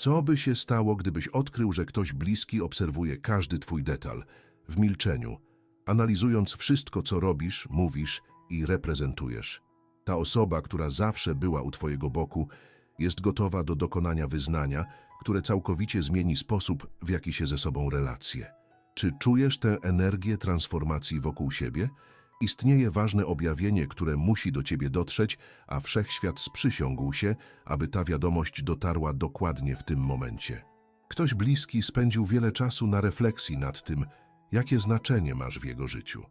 Co by się stało, gdybyś odkrył, że ktoś bliski obserwuje każdy twój detal, w milczeniu, analizując wszystko, co robisz, mówisz i reprezentujesz? Ta osoba, która zawsze była u twojego boku, jest gotowa do dokonania wyznania, które całkowicie zmieni sposób, w jaki się ze sobą relacje. Czy czujesz tę energię transformacji wokół siebie? Istnieje ważne objawienie, które musi do ciebie dotrzeć, a wszechświat sprzysiągł się, aby ta wiadomość dotarła dokładnie w tym momencie. Ktoś bliski spędził wiele czasu na refleksji nad tym, jakie znaczenie masz w jego życiu.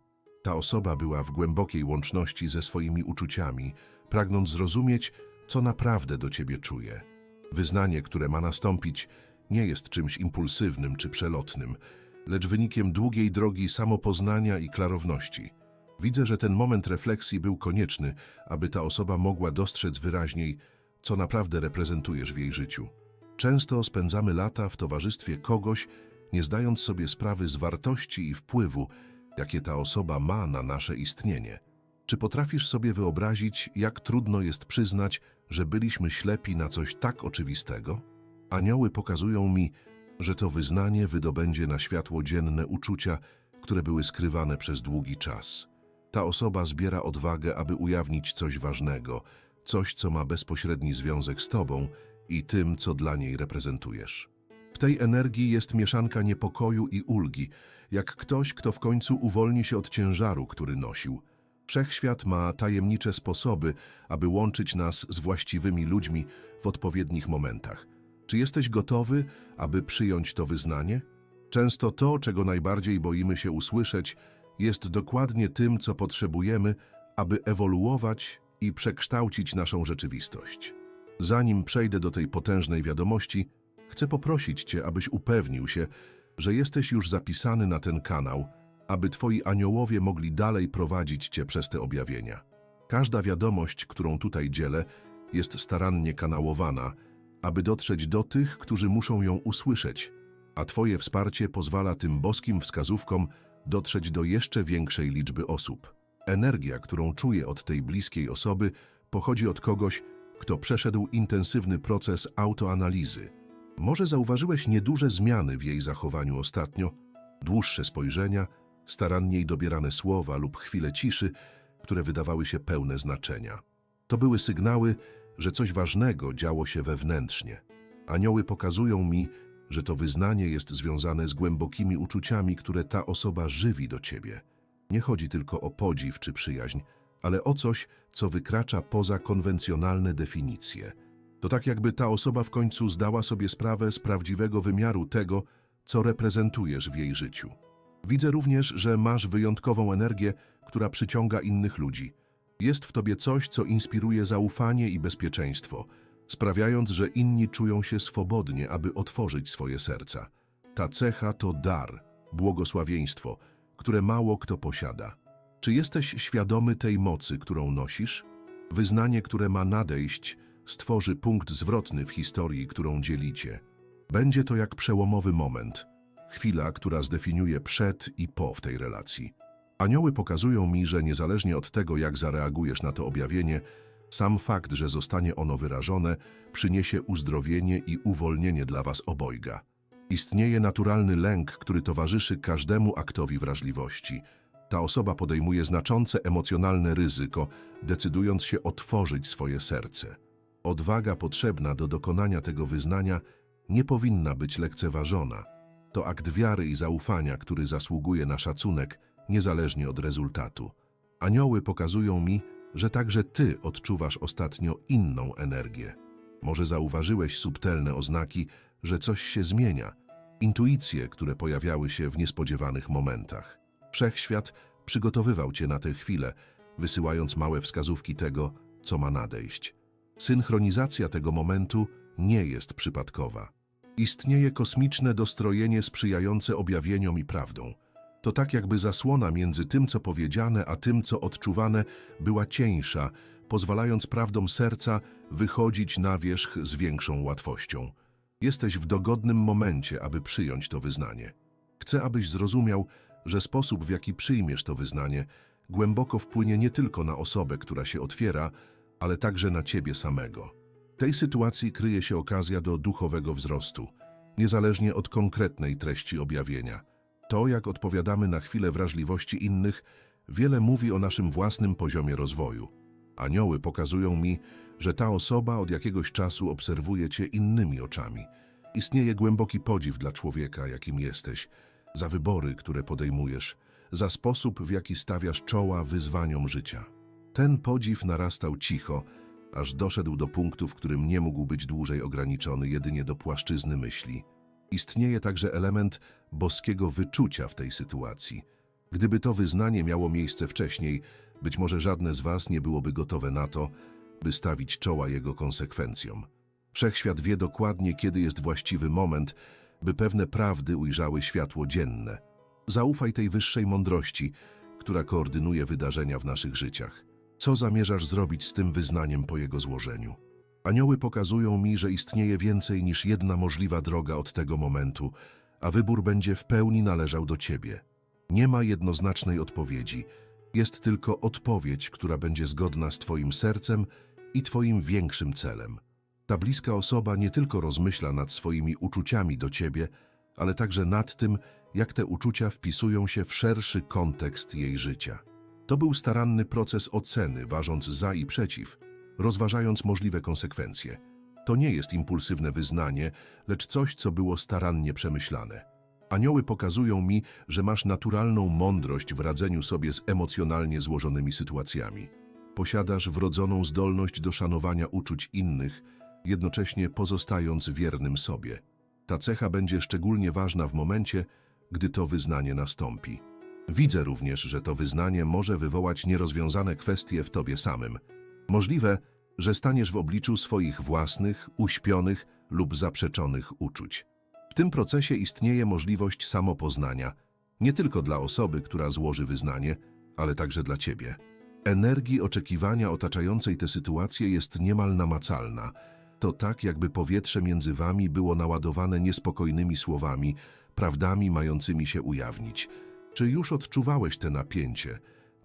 Ta osoba była w głębokiej łączności ze swoimi uczuciami, pragnąc zrozumieć, co naprawdę do ciebie czuje. Wyznanie, które ma nastąpić, nie jest czymś impulsywnym czy przelotnym, lecz wynikiem długiej drogi samopoznania i klarowności. Widzę, że ten moment refleksji był konieczny, aby ta osoba mogła dostrzec wyraźniej, co naprawdę reprezentujesz w jej życiu. Często spędzamy lata w towarzystwie kogoś, nie zdając sobie sprawy z wartości i wpływu, jakie ta osoba ma na nasze istnienie. Czy potrafisz sobie wyobrazić, jak trudno jest przyznać, że byliśmy ślepi na coś tak oczywistego? Anioły pokazują mi, że to wyznanie wydobędzie na światło dzienne uczucia, które były skrywane przez długi czas. Ta osoba zbiera odwagę, aby ujawnić coś ważnego, coś, co ma bezpośredni związek z tobą i tym, co dla niej reprezentujesz. W tej energii jest mieszanka niepokoju i ulgi, jak ktoś, kto w końcu uwolni się od ciężaru, który nosił. Wszechświat ma tajemnicze sposoby, aby łączyć nas z właściwymi ludźmi w odpowiednich momentach. Czy jesteś gotowy, aby przyjąć to wyznanie? Często to, czego najbardziej boimy się usłyszeć, jest dokładnie tym, co potrzebujemy, aby ewoluować i przekształcić naszą rzeczywistość. Zanim przejdę do tej potężnej wiadomości, chcę poprosić Cię, abyś upewnił się, że jesteś już zapisany na ten kanał, aby Twoi aniołowie mogli dalej prowadzić Cię przez te objawienia. Każda wiadomość, którą tutaj dzielę, jest starannie kanałowana, aby dotrzeć do tych, którzy muszą ją usłyszeć, a Twoje wsparcie pozwala tym boskim wskazówkom dotrzeć do jeszcze większej liczby osób. Energia, którą czuję od tej bliskiej osoby, pochodzi od kogoś, kto przeszedł intensywny proces autoanalizy. Może zauważyłeś nieduże zmiany w jej zachowaniu ostatnio, dłuższe spojrzenia, staranniej dobierane słowa lub chwile ciszy, które wydawały się pełne znaczenia. To były sygnały, że coś ważnego działo się wewnętrznie. Anioły pokazują mi, że to wyznanie jest związane z głębokimi uczuciami, które ta osoba żywi do ciebie. Nie chodzi tylko o podziw czy przyjaźń, ale o coś, co wykracza poza konwencjonalne definicje. To tak jakby ta osoba w końcu zdała sobie sprawę z prawdziwego wymiaru tego, co reprezentujesz w jej życiu. Widzę również, że masz wyjątkową energię, która przyciąga innych ludzi. Jest w tobie coś, co inspiruje zaufanie i bezpieczeństwo, sprawiając, że inni czują się swobodnie, aby otworzyć swoje serca. Ta cecha to dar, błogosławieństwo, które mało kto posiada. Czy jesteś świadomy tej mocy, którą nosisz? Wyznanie, które ma nadejść, stworzy punkt zwrotny w historii, którą dzielicie. Będzie to jak przełomowy moment, chwila, która zdefiniuje przed i po w tej relacji. Anioły pokazują mi, że niezależnie od tego, jak zareagujesz na to objawienie, sam fakt, że zostanie ono wyrażone, przyniesie uzdrowienie i uwolnienie dla was obojga. Istnieje naturalny lęk, który towarzyszy każdemu aktowi wrażliwości. Ta osoba podejmuje znaczące emocjonalne ryzyko, decydując się otworzyć swoje serce. Odwaga potrzebna do dokonania tego wyznania nie powinna być lekceważona. To akt wiary i zaufania, który zasługuje na szacunek, niezależnie od rezultatu. Anioły pokazują mi, że także ty odczuwasz ostatnio inną energię. Może zauważyłeś subtelne oznaki, że coś się zmienia, intuicje, które pojawiały się w niespodziewanych momentach. Wszechświat przygotowywał cię na tę chwilę, wysyłając małe wskazówki tego, co ma nadejść. Synchronizacja tego momentu nie jest przypadkowa. Istnieje kosmiczne dostrojenie sprzyjające objawieniom i prawdą. To tak jakby zasłona między tym, co powiedziane, a tym, co odczuwane, była cieńsza, pozwalając prawdom serca wychodzić na wierzch z większą łatwością. Jesteś w dogodnym momencie, aby przyjąć to wyznanie. Chcę, abyś zrozumiał, że sposób, w jaki przyjmiesz to wyznanie, głęboko wpłynie nie tylko na osobę, która się otwiera, ale także na ciebie samego. tej sytuacji kryje się okazja do duchowego wzrostu, niezależnie od konkretnej treści objawienia. To, jak odpowiadamy na chwilę wrażliwości innych, wiele mówi o naszym własnym poziomie rozwoju. Anioły pokazują mi, że ta osoba od jakiegoś czasu obserwuje cię innymi oczami. Istnieje głęboki podziw dla człowieka, jakim jesteś, za wybory, które podejmujesz, za sposób, w jaki stawiasz czoła wyzwaniom życia. Ten podziw narastał cicho, aż doszedł do punktu, w którym nie mógł być dłużej ograniczony jedynie do płaszczyzny myśli. Istnieje także element boskiego wyczucia w tej sytuacji. Gdyby to wyznanie miało miejsce wcześniej, być może żadne z was nie byłoby gotowe na to, by stawić czoła jego konsekwencjom. Wszechświat wie dokładnie, kiedy jest właściwy moment, by pewne prawdy ujrzały światło dzienne. Zaufaj tej wyższej mądrości, która koordynuje wydarzenia w naszych życiach. Co zamierzasz zrobić z tym wyznaniem po jego złożeniu? Anioły pokazują mi, że istnieje więcej niż jedna możliwa droga od tego momentu, a wybór będzie w pełni należał do ciebie. Nie ma jednoznacznej odpowiedzi. Jest tylko odpowiedź, która będzie zgodna z twoim sercem i twoim większym celem. Ta bliska osoba nie tylko rozmyśla nad swoimi uczuciami do ciebie, ale także nad tym, jak te uczucia wpisują się w szerszy kontekst jej życia. To był staranny proces oceny, ważąc za i przeciw, rozważając możliwe konsekwencje. To nie jest impulsywne wyznanie, lecz coś, co było starannie przemyślane. Anioły pokazują mi, że masz naturalną mądrość w radzeniu sobie z emocjonalnie złożonymi sytuacjami. Posiadasz wrodzoną zdolność do szanowania uczuć innych, jednocześnie pozostając wiernym sobie. Ta cecha będzie szczególnie ważna w momencie, gdy to wyznanie nastąpi. Widzę również, że to wyznanie może wywołać nierozwiązane kwestie w tobie samym. Możliwe, że staniesz w obliczu swoich własnych, uśpionych lub zaprzeczonych uczuć. W tym procesie istnieje możliwość samopoznania, nie tylko dla osoby, która złoży wyznanie, ale także dla ciebie. Energii oczekiwania otaczającej tę sytuację jest niemal namacalna. To tak, jakby powietrze między wami było naładowane niespokojnymi słowami, prawdami mającymi się ujawnić. Czy już odczuwałeś te napięcie,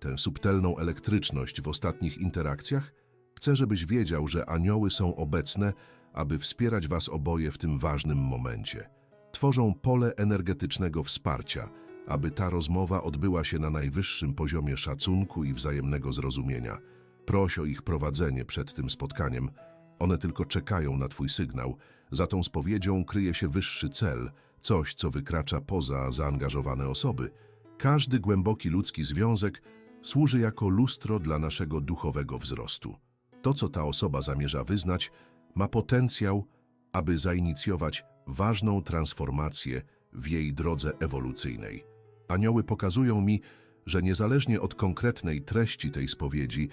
tę subtelną elektryczność w ostatnich interakcjach? Chcę, żebyś wiedział, że anioły są obecne, aby wspierać was oboje w tym ważnym momencie. Tworzą pole energetycznego wsparcia, aby ta rozmowa odbyła się na najwyższym poziomie szacunku i wzajemnego zrozumienia. Proś o ich prowadzenie przed tym spotkaniem. One tylko czekają na twój sygnał. Za tą spowiedzią kryje się wyższy cel, coś, co wykracza poza zaangażowane osoby. Każdy głęboki ludzki związek służy jako lustro dla naszego duchowego wzrostu. To, co ta osoba zamierza wyznać, ma potencjał, aby zainicjować ważną transformację w jej drodze ewolucyjnej. Anioły pokazują mi, że niezależnie od konkretnej treści tej spowiedzi,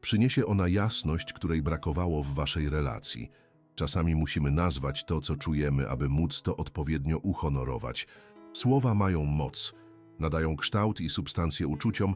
przyniesie ona jasność, której brakowało w waszej relacji. Czasami musimy nazwać to, co czujemy, aby móc to odpowiednio uhonorować. Słowa mają moc, nadają kształt i substancję uczuciom,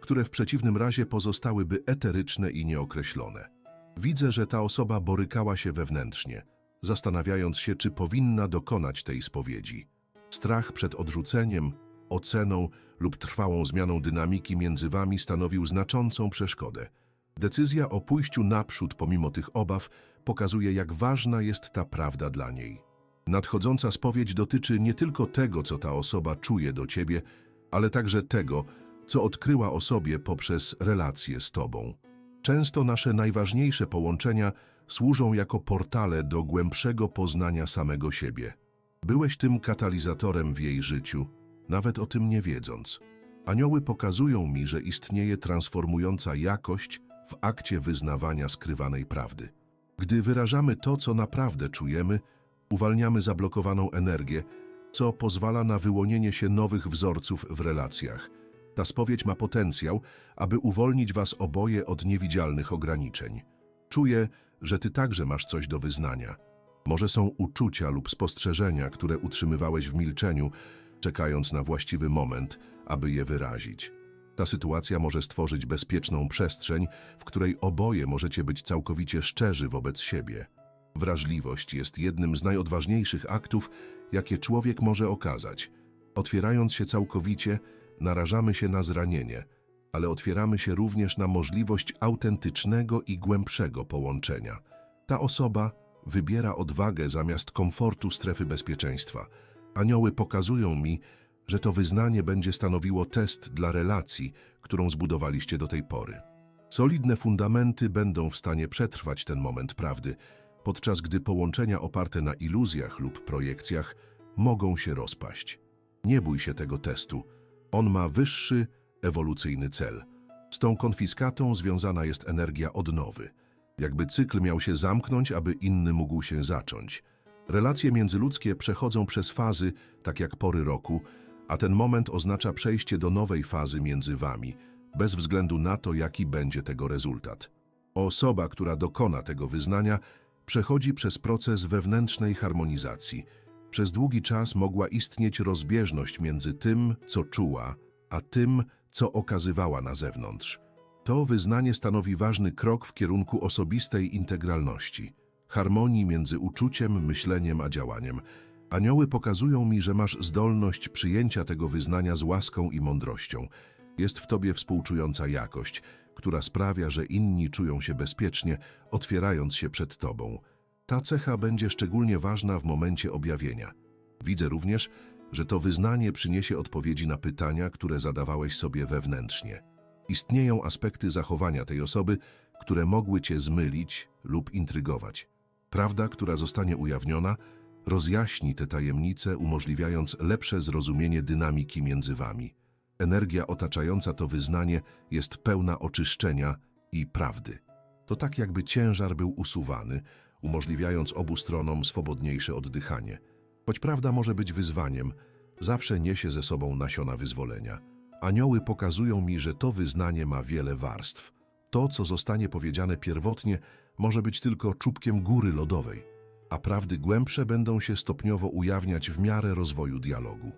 które w przeciwnym razie pozostałyby eteryczne i nieokreślone. Widzę, że ta osoba borykała się wewnętrznie, zastanawiając się, czy powinna dokonać tej spowiedzi. Strach przed odrzuceniem, oceną lub trwałą zmianą dynamiki między wami stanowił znaczącą przeszkodę. Decyzja o pójściu naprzód pomimo tych obaw pokazuje, jak ważna jest ta prawda dla niej. Nadchodząca spowiedź dotyczy nie tylko tego, co ta osoba czuje do ciebie, ale także tego, co odkryła o sobie poprzez relacje z tobą. Często nasze najważniejsze połączenia służą jako portale do głębszego poznania samego siebie. Byłeś tym katalizatorem w jej życiu, nawet o tym nie wiedząc. Anioły pokazują mi, że istnieje transformująca jakość w akcie wyznawania skrywanej prawdy. Gdy wyrażamy to, co naprawdę czujemy, uwalniamy zablokowaną energię, co pozwala na wyłonienie się nowych wzorców w relacjach. Ta spowiedź ma potencjał, aby uwolnić was oboje od niewidzialnych ograniczeń. Czuję, że ty także masz coś do wyznania. Może są uczucia lub spostrzeżenia, które utrzymywałeś w milczeniu, czekając na właściwy moment, aby je wyrazić. Ta sytuacja może stworzyć bezpieczną przestrzeń, w której oboje możecie być całkowicie szczerzy wobec siebie. Wrażliwość jest jednym z najodważniejszych aktów, jakie człowiek może okazać. Otwierając się całkowicie, narażamy się na zranienie, ale otwieramy się również na możliwość autentycznego i głębszego połączenia. Ta osoba wybiera odwagę zamiast komfortu strefy bezpieczeństwa. Anioły pokazują mi, że to wyznanie będzie stanowiło test dla relacji, którą zbudowaliście do tej pory. Solidne fundamenty będą w stanie przetrwać ten moment prawdy, podczas gdy połączenia oparte na iluzjach lub projekcjach mogą się rozpaść. Nie bój się tego testu. On ma wyższy, ewolucyjny cel. Z tą konfiskatą związana jest energia odnowy. Jakby cykl miał się zamknąć, aby inny mógł się zacząć. Relacje międzyludzkie przechodzą przez fazy, tak jak pory roku, a ten moment oznacza przejście do nowej fazy między wami, bez względu na to, jaki będzie tego rezultat. Osoba, która dokona tego wyznania, przechodzi przez proces wewnętrznej harmonizacji. Przez długi czas mogła istnieć rozbieżność między tym, co czuła, a tym, co okazywała na zewnątrz. To wyznanie stanowi ważny krok w kierunku osobistej integralności, harmonii między uczuciem, myśleniem a działaniem. Anioły pokazują mi, że masz zdolność przyjęcia tego wyznania z łaską i mądrością. Jest w tobie współczująca jakość, która sprawia, że inni czują się bezpiecznie, otwierając się przed tobą. Ta cecha będzie szczególnie ważna w momencie objawienia. Widzę również, że to wyznanie przyniesie odpowiedzi na pytania, które zadawałeś sobie wewnętrznie. Istnieją aspekty zachowania tej osoby, które mogły cię zmylić lub intrygować. Prawda, która zostanie ujawniona, rozjaśni te tajemnice, umożliwiając lepsze zrozumienie dynamiki między wami. Energia otaczająca to wyznanie jest pełna oczyszczenia i prawdy. To tak jakby ciężar był usuwany, umożliwiając obu stronom swobodniejsze oddychanie. Choć prawda może być wyzwaniem, zawsze niesie ze sobą nasiona wyzwolenia. Anioły pokazują mi, że to wyznanie ma wiele warstw. To, co zostanie powiedziane pierwotnie, może być tylko czubkiem góry lodowej, a prawdy głębsze będą się stopniowo ujawniać w miarę rozwoju dialogu.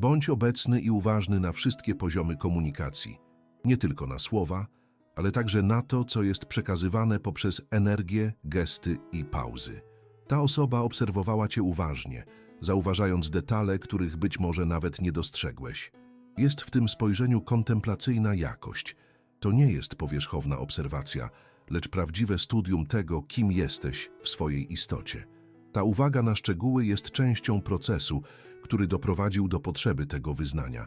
Bądź obecny i uważny na wszystkie poziomy komunikacji, nie tylko na słowa, ale także na to, co jest przekazywane poprzez energię, gesty i pauzy. Ta osoba obserwowała cię uważnie, zauważając detale, których być może nawet nie dostrzegłeś. Jest w tym spojrzeniu kontemplacyjna jakość. To nie jest powierzchowna obserwacja, lecz prawdziwe studium tego, kim jesteś w swojej istocie. Ta uwaga na szczegóły jest częścią procesu, który doprowadził do potrzeby tego wyznania.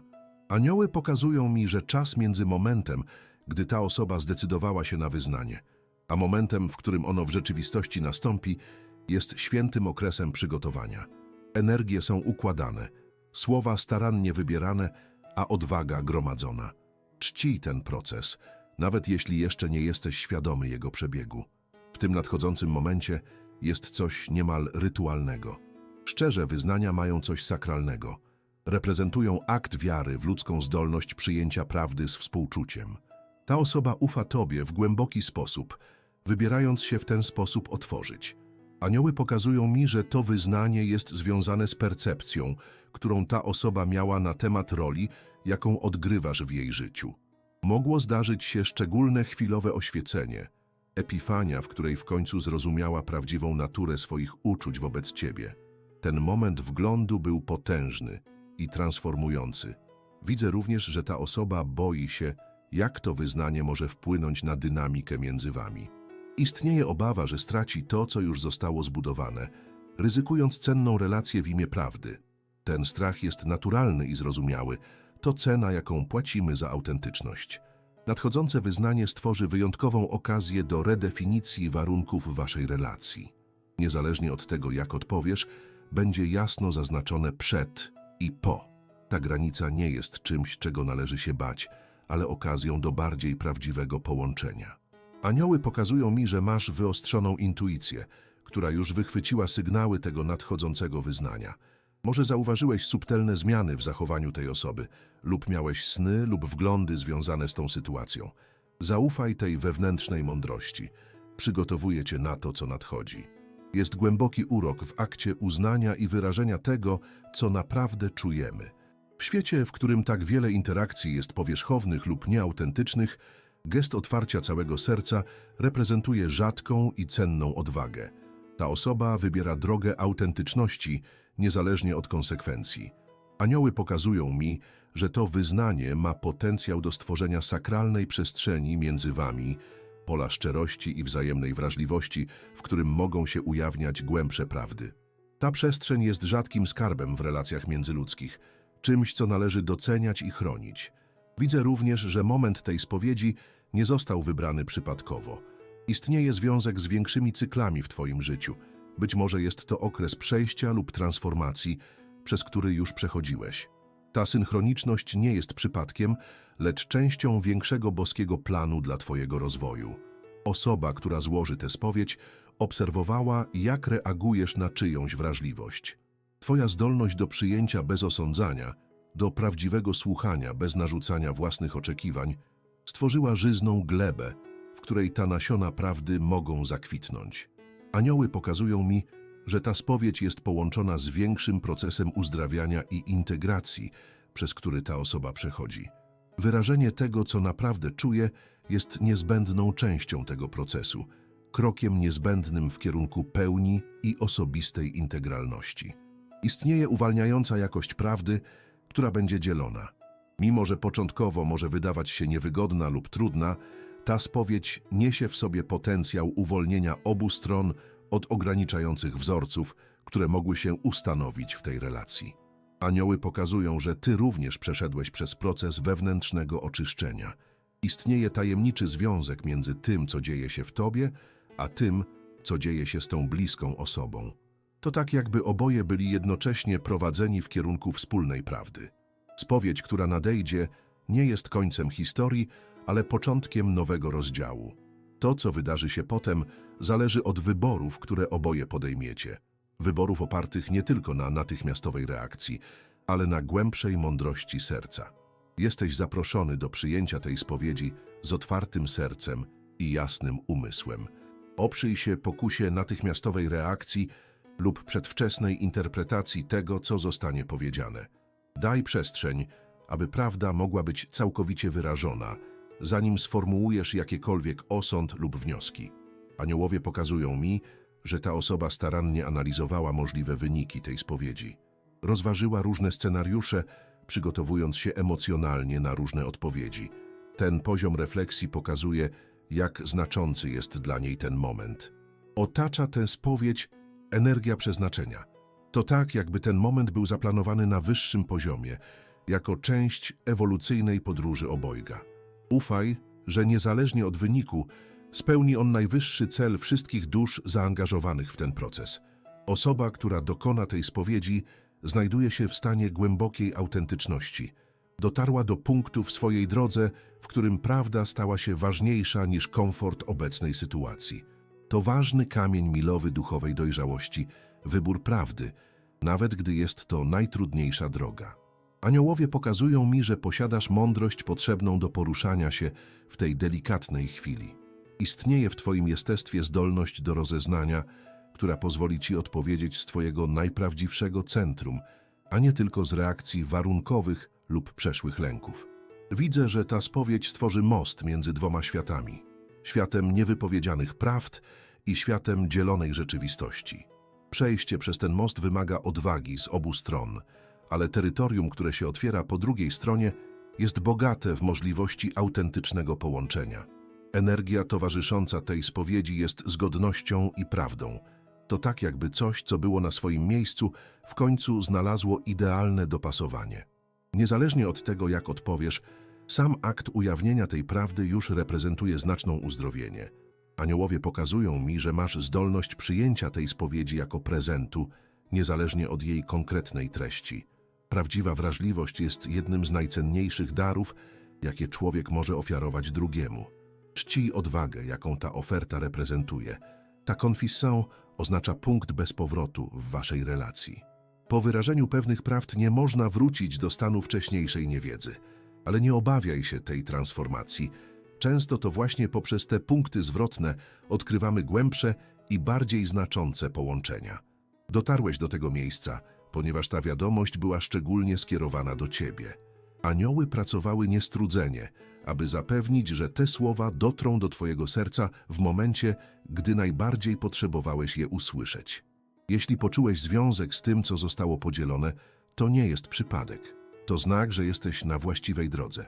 Anioły pokazują mi, że czas między momentem, gdy ta osoba zdecydowała się na wyznanie, a momentem, w którym ono w rzeczywistości nastąpi, jest świętym okresem przygotowania. Energie są układane, słowa starannie wybierane, a odwaga gromadzona. Czcij ten proces, nawet jeśli jeszcze nie jesteś świadomy jego przebiegu. W tym nadchodzącym momencie jest coś niemal rytualnego. Szczerze wyznania mają coś sakralnego. Reprezentują akt wiary w ludzką zdolność przyjęcia prawdy z współczuciem. Ta osoba ufa Tobie w głęboki sposób, wybierając się w ten sposób otworzyć. Anioły pokazują mi, że to wyznanie jest związane z percepcją, którą ta osoba miała na temat roli, jaką odgrywasz w jej życiu. Mogło zdarzyć się szczególne chwilowe oświecenie, epifania, w której w końcu zrozumiała prawdziwą naturę swoich uczuć wobec Ciebie. Ten moment wglądu był potężny i transformujący. Widzę również, że ta osoba boi się, jak to wyznanie może wpłynąć na dynamikę między wami. Istnieje obawa, że straci to, co już zostało zbudowane, ryzykując cenną relację w imię prawdy. Ten strach jest naturalny i zrozumiały. To cena, jaką płacimy za autentyczność. Nadchodzące wyznanie stworzy wyjątkową okazję do redefinicji warunków waszej relacji. Niezależnie od tego, jak odpowiesz, będzie jasno zaznaczone przed i po. Ta granica nie jest czymś, czego należy się bać, ale okazją do bardziej prawdziwego połączenia. Anioły pokazują mi, że masz wyostrzoną intuicję, która już wychwyciła sygnały tego nadchodzącego wyznania. Może zauważyłeś subtelne zmiany w zachowaniu tej osoby, lub miałeś sny lub wglądy związane z tą sytuacją. Zaufaj tej wewnętrznej mądrości. Przygotowuje cię na to, co nadchodzi. Jest głęboki urok w akcie uznania i wyrażenia tego, co naprawdę czujemy. W świecie, w którym tak wiele interakcji jest powierzchownych lub nieautentycznych, gest otwarcia całego serca reprezentuje rzadką i cenną odwagę. Ta osoba wybiera drogę autentyczności, niezależnie od konsekwencji. Anioły pokazują mi, że to wyznanie ma potencjał do stworzenia sakralnej przestrzeni między wami, pola szczerości i wzajemnej wrażliwości, w którym mogą się ujawniać głębsze prawdy. Ta przestrzeń jest rzadkim skarbem w relacjach międzyludzkich, czymś, co należy doceniać i chronić. Widzę również, że moment tej spowiedzi nie został wybrany przypadkowo. Istnieje związek z większymi cyklami w Twoim życiu. Być może jest to okres przejścia lub transformacji, przez który już przechodziłeś. Ta synchroniczność nie jest przypadkiem, lecz częścią większego boskiego planu dla Twojego rozwoju. Osoba, która złoży tę spowiedź, obserwowała, jak reagujesz na czyjąś wrażliwość. Twoja zdolność do przyjęcia bez osądzania, do prawdziwego słuchania bez narzucania własnych oczekiwań, stworzyła żyzną glebę, w której ta nasiona prawdy mogą zakwitnąć. Anioły pokazują mi, że ta spowiedź jest połączona z większym procesem uzdrawiania i integracji, przez który ta osoba przechodzi. Wyrażenie tego, co naprawdę czuje, jest niezbędną częścią tego procesu, krokiem niezbędnym w kierunku pełni i osobistej integralności. Istnieje uwalniająca jakość prawdy, która będzie dzielona. Mimo, że początkowo może wydawać się niewygodna lub trudna, ta spowiedź niesie w sobie potencjał uwolnienia obu stron od ograniczających wzorców, które mogły się ustanowić w tej relacji. Anioły pokazują, że Ty również przeszedłeś przez proces wewnętrznego oczyszczenia. Istnieje tajemniczy związek między tym, co dzieje się w Tobie, a tym, co dzieje się z tą bliską osobą. To tak, jakby oboje byli jednocześnie prowadzeni w kierunku wspólnej prawdy. Spowiedź, która nadejdzie, nie jest końcem historii, ale początkiem nowego rozdziału. To, co wydarzy się potem, zależy od wyborów, które oboje podejmiecie. Wyborów opartych nie tylko na natychmiastowej reakcji, ale na głębszej mądrości serca. Jesteś zaproszony do przyjęcia tej spowiedzi z otwartym sercem i jasnym umysłem. Oprzyj się pokusie natychmiastowej reakcji lub przedwczesnej interpretacji tego, co zostanie powiedziane. Daj przestrzeń, aby prawda mogła być całkowicie wyrażona, zanim sformułujesz jakiekolwiek osąd lub wnioski. Aniołowie pokazują mi, że ta osoba starannie analizowała możliwe wyniki tej spowiedzi. Rozważyła różne scenariusze, przygotowując się emocjonalnie na różne odpowiedzi. Ten poziom refleksji pokazuje, jak znaczący jest dla niej ten moment. Otacza tę spowiedź energia przeznaczenia. To tak, jakby ten moment był zaplanowany na wyższym poziomie, jako część ewolucyjnej podróży obojga. Ufaj, że niezależnie od wyniku, spełni on najwyższy cel wszystkich dusz zaangażowanych w ten proces. Osoba, która dokona tej spowiedzi, znajduje się w stanie głębokiej autentyczności. Dotarła do punktu w swojej drodze, w którym prawda stała się ważniejsza niż komfort obecnej sytuacji. To ważny kamień milowy duchowej dojrzałości, wybór prawdy, nawet gdy jest to najtrudniejsza droga. Aniołowie pokazują mi, że posiadasz mądrość potrzebną do poruszania się w tej delikatnej chwili. Istnieje w Twoim jestestwie zdolność do rozeznania, która pozwoli Ci odpowiedzieć z Twojego najprawdziwszego centrum, a nie tylko z reakcji warunkowych lub przeszłych lęków. Widzę, że ta spowiedź stworzy most między dwoma światami. Światem niewypowiedzianych prawd i światem dzielonej rzeczywistości. Przejście przez ten most wymaga odwagi z obu stron, ale terytorium, które się otwiera po drugiej stronie, jest bogate w możliwości autentycznego połączenia. Energia towarzysząca tej spowiedzi jest zgodnością i prawdą. To tak jakby coś, co było na swoim miejscu, w końcu znalazło idealne dopasowanie. Niezależnie od tego, jak odpowiesz, sam akt ujawnienia tej prawdy już reprezentuje znaczną uzdrowienie. Aniołowie pokazują mi, że masz zdolność przyjęcia tej spowiedzi jako prezentu, niezależnie od jej konkretnej treści. Prawdziwa wrażliwość jest jednym z najcenniejszych darów, jakie człowiek może ofiarować drugiemu. Czci odwagę, jaką ta oferta reprezentuje. Ta confisson oznacza punkt bez powrotu w waszej relacji. Po wyrażeniu pewnych prawd nie można wrócić do stanu wcześniejszej niewiedzy. Ale nie obawiaj się tej transformacji. Często to właśnie poprzez te punkty zwrotne odkrywamy głębsze i bardziej znaczące połączenia. Dotarłeś do tego miejsca, ponieważ ta wiadomość była szczególnie skierowana do Ciebie. Anioły pracowały niestrudzenie, aby zapewnić, że te słowa dotrą do Twojego serca w momencie, gdy najbardziej potrzebowałeś je usłyszeć. Jeśli poczułeś związek z tym, co zostało podzielone, to nie jest przypadek. To znak, że jesteś na właściwej drodze.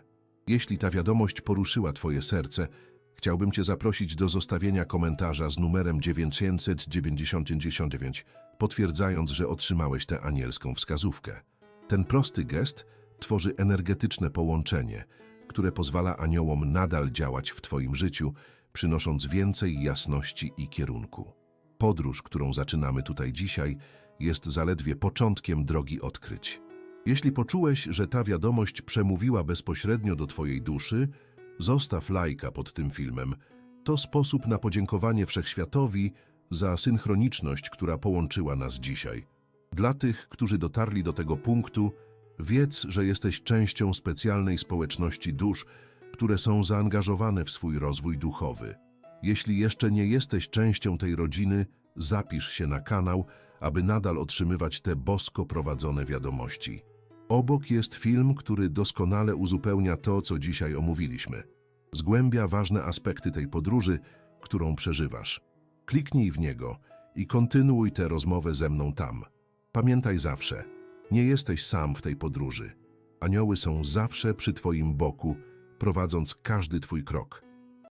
Jeśli ta wiadomość poruszyła Twoje serce, Chciałbym Cię zaprosić do zostawienia komentarza z numerem 999, potwierdzając, że otrzymałeś tę anielską wskazówkę. Ten prosty gest tworzy energetyczne połączenie, które pozwala aniołom nadal działać w Twoim życiu, przynosząc więcej jasności i kierunku. Podróż, którą zaczynamy tutaj dzisiaj, jest zaledwie początkiem drogi odkryć. Jeśli poczułeś, że ta wiadomość przemówiła bezpośrednio do Twojej duszy, zostaw lajka pod tym filmem. To sposób na podziękowanie Wszechświatowi za synchroniczność, która połączyła nas dzisiaj. Dla tych, którzy dotarli do tego punktu, wiedz, że jesteś częścią specjalnej społeczności dusz, które są zaangażowane w swój rozwój duchowy. Jeśli jeszcze nie jesteś częścią tej rodziny, zapisz się na kanał, aby nadal otrzymywać te bosko prowadzone wiadomości. Obok jest film, który doskonale uzupełnia to, co dzisiaj omówiliśmy. Zgłębia ważne aspekty tej podróży, którą przeżywasz. Kliknij w niego i kontynuuj tę rozmowę ze mną tam. Pamiętaj zawsze, nie jesteś sam w tej podróży. Anioły są zawsze przy Twoim boku, prowadząc każdy Twój krok.